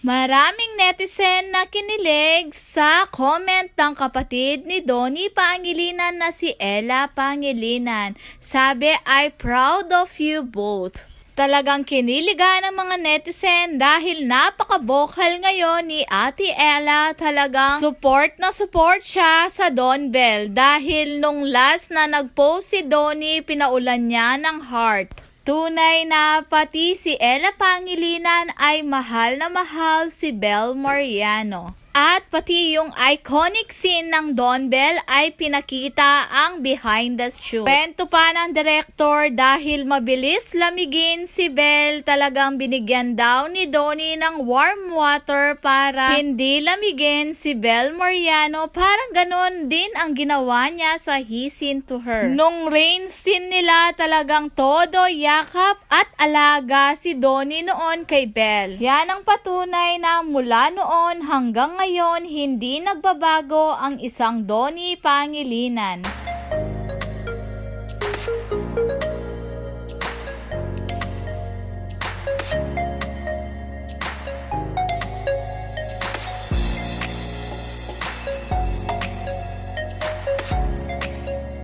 Maraming netizen na kinilig sa comment ng kapatid ni Donnie Pangilinan na si Ella Pangilinan. Sabi, I proud of you both. Talagang kiniligan ng mga netizen dahil napaka-vocal ngayon ni Ate Ella. Talagang support na support siya sa Don Bell dahil nung last na nag-post si Donnie, pinaulan niya ng heart. Tunay na pati si Ella Pangilinan ay mahal na mahal si Bel Mariano. At pati yung iconic scene ng Don Bell ay pinakita ang behind the shoot. Kwento pa ng director dahil mabilis lamigin si Bell, talagang binigyan daw ni Donnie ng warm water para hindi lamigin si Bel Mariano. Parang ganon din ang ginawa niya sa He Seen to Her. Nung rain scene nila talagang todo yakap at alaga si Donnie noon kay Belle. Yan ang patunay na mula noon hanggang ngayon hindi nagbabago ang isang Donnie Pangilinan.